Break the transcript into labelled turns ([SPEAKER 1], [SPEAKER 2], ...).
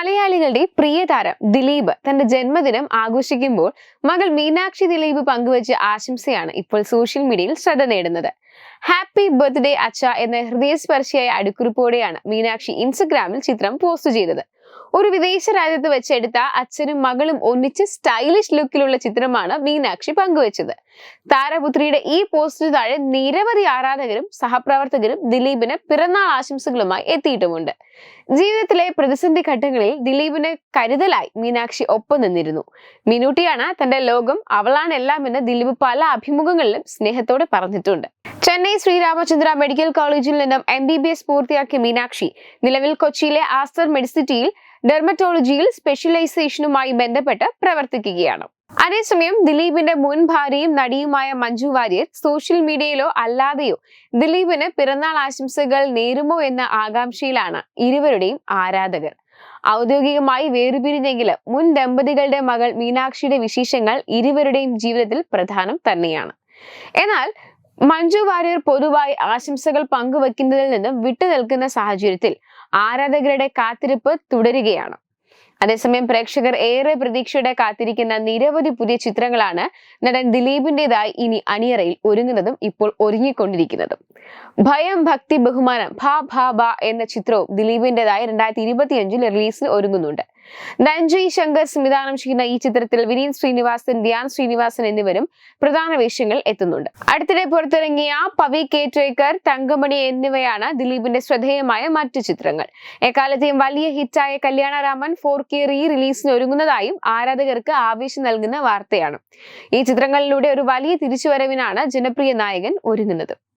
[SPEAKER 1] മലയാളികളുടെ പ്രിയ താരം ദിലീപ് തന്റെ ജന്മദിനം ആഘോഷിക്കുമ്പോൾ മകൾ മീനാക്ഷി ദിലീപ് പങ്കുവച്ച ആശംസയാണ് ഇപ്പോൾ സോഷ്യൽ മീഡിയയിൽ ശ്രദ്ധ നേടുന്നത്. ഹാപ്പി ബർത്ത്ഡേ അച്ഛ എന്ന ഹൃദയസ്പർശിയായ അടുക്കുറിപ്പോടെയാണ് മീനാക്ഷി ഇൻസ്റ്റഗ്രാമിൽ ചിത്രം പോസ്റ്റ് ചെയ്തത്. ഒരു വിദേശ രാജ്യത്ത് വെച്ചെടുത്ത അച്ഛനും മകളും ഒന്നിച്ച് സ്റ്റൈലിഷ് ലുക്കിലുള്ള ചിത്രമാണ് മീനാക്ഷി പങ്കുവച്ചത്. താരപുത്രിയുടെ ഈ പോസ്റ്റിന് താഴെ നിരവധി ആരാധകരും സഹപ്രവർത്തകരും ദിലീപിന് പിറന്നാൾ ആശംസകളുമായി എത്തിയിട്ടുമുണ്ട്. ജീവിതത്തിലെ പ്രതിസന്ധി ഘട്ടങ്ങളിൽ ദിലീപിന് കരുതലായി മീനാക്ഷി ഒപ്പം നിന്നിരുന്നു. മിനൂട്ടിയാണ് തന്റെ ലോകം അവളാണ് എല്ലാം എന്ന് ദിലീപ് പല അഭിമുഖങ്ങളിലും സ്നേഹത്തോടെ പറഞ്ഞിട്ടുണ്ട്. ചെന്നൈ ശ്രീരാമചന്ദ്ര മെഡിക്കൽ കോളേജിൽ നിന്നും എം ബി ബി എസ് പൂർത്തിയാക്കിയ മീനാക്ഷി നിലവിൽ കൊച്ചിയിലെ ആസ്റ്റർ മെഡിസിറ്റിയിൽ ഡെർമറ്റോളജിയിൽ സ്പെഷ്യലൈസേഷനുമായി ബന്ധപ്പെട്ട് പ്രവർത്തിക്കുകയാണ്. അതേസമയം ദിലീപിന്റെ മുൻ ഭാര്യയും നടിയുമായ മഞ്ജു വാര്യർ സോഷ്യൽ മീഡിയയിലോ അല്ലാതെയോ ദിലീപിന് പിറന്നാൾ ആശംസകൾ നേരുമോ എന്ന ആകാംക്ഷയിലാണ് ഇരുവരുടെയും ആരാധകർ. ഔദ്യോഗികമായി വേറുപിരിഞ്ഞെങ്കിലും മുൻ ദമ്പതികളുടെ മകൾ മീനാക്ഷിയുടെ വിശേഷങ്ങൾ ഇരുവരുടെയും ജീവിതത്തിൽ പ്രധാനം തന്നെയാണ്. എന്നാൽ മഞ്ജു വാര്യർ പൊതുവായി ആശംസകൾ പങ്കുവെക്കുന്നതിൽ നിന്നും വിട്ടുനിൽക്കുന്ന സാഹചര്യത്തിൽ ആരാധകരുടെ കാത്തിരിപ്പ് തുടരുകയാണ്. അതേസമയം പ്രേക്ഷകർ ഏറെ പ്രതീക്ഷയോടെ കാത്തിരിക്കുന്ന നിരവധി പുതിയ ചിത്രങ്ങളാണ് നടൻ ദിലീപിന്റേതായി ഇനി അണിയറയിൽ ഒരുങ്ങുന്നതും ഇപ്പോൾ ഒരുങ്ങിക്കൊണ്ടിരിക്കുന്നതും. ഭയം ഭക്തി ബഹുമാനം ഭാ ഭാ ഭ എന്ന ചിത്രവും ദിലീപിന്റേതായി രണ്ടായിരത്തി ഇരുപത്തിയഞ്ചിൽ റിലീസിന് ഒരുങ്ങുന്നുണ്ട്. ധനഞ്ജയ് ശങ്കർ സംവിധാനം ചെയ്യുന്ന ഈ ചിത്രത്തിൽ വിനീത് ശ്രീനിവാസൻ ധ്യാൻ ശ്രീനിവാസൻ എന്നിവരും പ്രധാന വേഷങ്ങൾ എത്തുന്നുണ്ട്. അടുത്തിടെ പുറത്തിറങ്ങിയ പവി കേറ്റേക്കർ തങ്കമണി എന്നിവയാണ് ദിലീപിന്റെ ശ്രദ്ധേയമായ മറ്റു ചിത്രങ്ങൾ. എക്കാലത്തെയും വലിയ ഹിറ്റായ കല്യാണരാമൻ ഫോർ കെ റീ റിലീസിന് ഒരുങ്ങുന്നതായും ആരാധകർക്ക് ആവേശം നൽകുന്ന വാർത്തയാണ്. ഈ ചിത്രങ്ങളിലൂടെ ഒരു വലിയ തിരിച്ചുവരവിനാണ് ജനപ്രിയ നായകൻ ഒരുങ്ങുന്നത്.